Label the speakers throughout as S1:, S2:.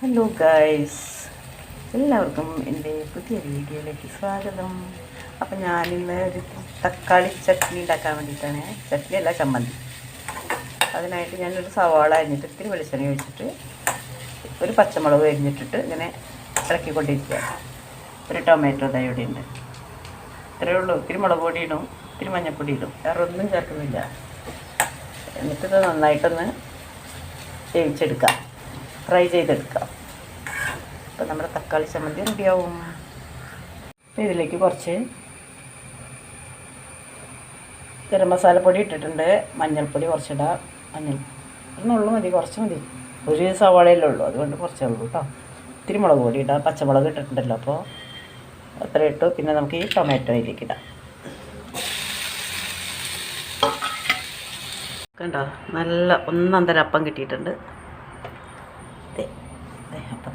S1: Hello guys എല്ലാവർക്കും എന്റെ പുതിയ വീഡിയോയിലേക്ക് സ്വാഗതം. അപ്പം ഞാനിന്ന് ഒരു തക്കാളി ചട്നി ഉണ്ടാക്കാൻ വേണ്ടിയിട്ടാണ്. ചട്നി അല്ല ചമ്മന്തി. അതിനായിട്ട് ഞാനൊരു സവാള അരിഞ്ഞിട്ട് ഇത്തിരി വെളിച്ചെണ്ണ ഒഴിച്ചിട്ട് ഒരു പച്ചമുളക് അരിഞ്ഞിട്ടിട്ട് ഇങ്ങനെ ഇളക്കിക്കൊണ്ടിരിക്കുക. ഒരു ടൊമാറ്റോ ഇവിടെ ഉണ്ട്. ഇത്രയേ ഉള്ളൂ. ഇത്തിരി മുളക് പൊടി ഇടും ഇത്തിരി മഞ്ഞൾപ്പൊടി ഇടും. വേറെ ഒന്നും ചേർക്കുന്നില്ല. എന്നിട്ടിത് നന്നായിട്ടൊന്ന് വേവിച്ചെടുക്കാം. ഫ്രൈ ചെയ്തെടുക്കാം. അപ്പോൾ നമ്മുടെ തക്കാളി ചമ്മന്തി റെഡിയാവും അപ്പോൾ ഇതിലേക്ക് കുറച്ച് ഗരം മസാലപ്പൊടി ഇട്ടിട്ടുണ്ട്. മഞ്ഞൾപ്പൊടി കുറച്ചിടാം. മഞ്ഞൾ ഒന്നുള്ളു മതി കുറച്ച് മതി. ഒരു സവാളയല്ലേ ഉള്ളൂ. അതുകൊണ്ട് കുറച്ചേ ഉള്ളൂ കേട്ടോ ഇത്തിരി മുളക് പൊടി ഇടാം. പച്ചമുളക് ഇട്ടിട്ടുണ്ടല്ലോ അപ്പോൾ അത്ര ഇട്ടു. പിന്നെ നമുക്ക് ഈ ടൊമാറ്റോ ഇതിലേക്ക് ഇടാം. കണ്ടോ? നല്ല ഒന്നാം തരം അപ്പം കിട്ടിയിട്ടുണ്ട്.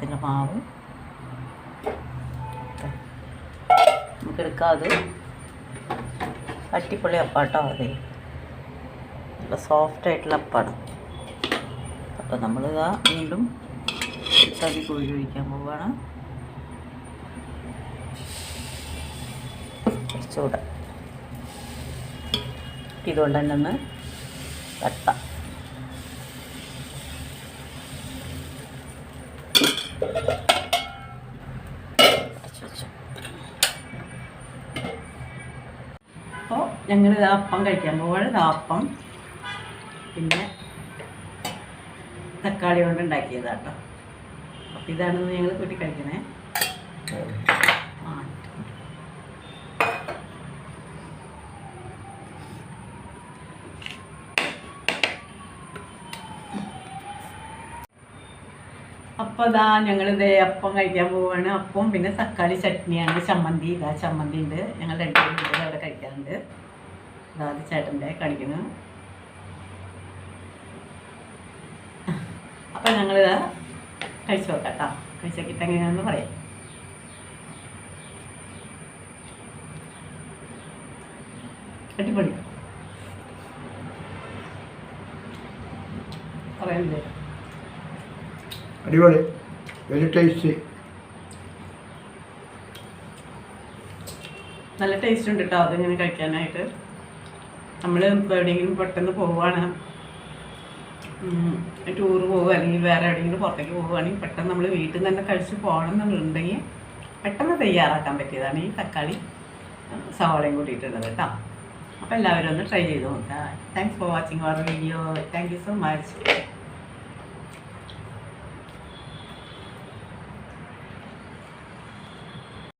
S1: അപ്പത്തിന്റെ മാവ്. ദേ. നമുക്ക് എടുക്കാം അത് അട്ടിപ്പൊളി അപ്പാട്ടോ അതെ. നല്ല സോഫ്റ്റ് ആയിട്ടുള്ള അപ്പാണ്. അപ്പം ഇതാ വീണ്ടും തവി ഒഴിക്കാൻ പോവുകയാണ് കുറച്ചുകൂടെ. ഇതുകൊണ്ട് തന്നെ ഒന്ന് തട്ടാം. ഞങ്ങൾ ഇത് അപ്പം കഴിക്കാൻ പോവാണ്. ഇത് അപ്പം. പിന്നെ തക്കാളി കൊണ്ട് ഉണ്ടാക്കിയതാട്ടോ അപ്പം ഇതാണ് ഞങ്ങൾ കൂട്ടി കഴിക്കണേ. അപ്പോൾ ഇതാ ഞങ്ങളിത് അപ്പം കഴിക്കാൻ പോവാണ്. അപ്പം പിന്നെ തക്കാളി ചട്നിയാണ്. ചമ്മന്തി. ഇതാ ചമ്മന്തി ഉണ്ട്. ഞങ്ങൾ രണ്ടുപേരും അവിടെ കഴിക്കാറുണ്ട്. ഇതാ അത് ചേട്ടന്റെ കാണിക്കുന്നു. അപ്പം ഞങ്ങളിത് കഴിച്ചു നോക്കാം കേട്ടോ കഴിച്ചു നോക്കിയിട്ട് എങ്ങനെയാണെന്ന് പറയാം. അടിപൊളി. പറയുന്നില്ലേ
S2: അടിപൊളി. വെരി ടേസ്റ്റി
S1: നല്ല ടേസ്റ്റ് ഉണ്ട് കേട്ടോ അതിങ്ങനെ കഴിക്കാനായിട്ട്. നമ്മൾ എവിടെയെങ്കിലും പെട്ടെന്ന് പോവുകയാണ് ടൂർ പോവുക അല്ലെങ്കിൽ വേറെ എവിടെയെങ്കിലും പുറത്തേക്ക് പോവുകയാണെങ്കിൽ പെട്ടെന്ന് നമ്മൾ വീട്ടിൽ നിന്ന് തന്നെ കഴിച്ച് പോകണം എന്നുണ്ടെങ്കിൽ പെട്ടെന്ന് തയ്യാറാക്കാൻ പറ്റിയതാണ് ഈ തക്കാളി സവാളയും കൂട്ടിയിട്ടുള്ളത് കേട്ടോ. അപ്പോൾ എല്ലാവരും ഒന്ന് ട്രൈ ചെയ്ത് നോക്കുക. Thanks for watching our video thank you so much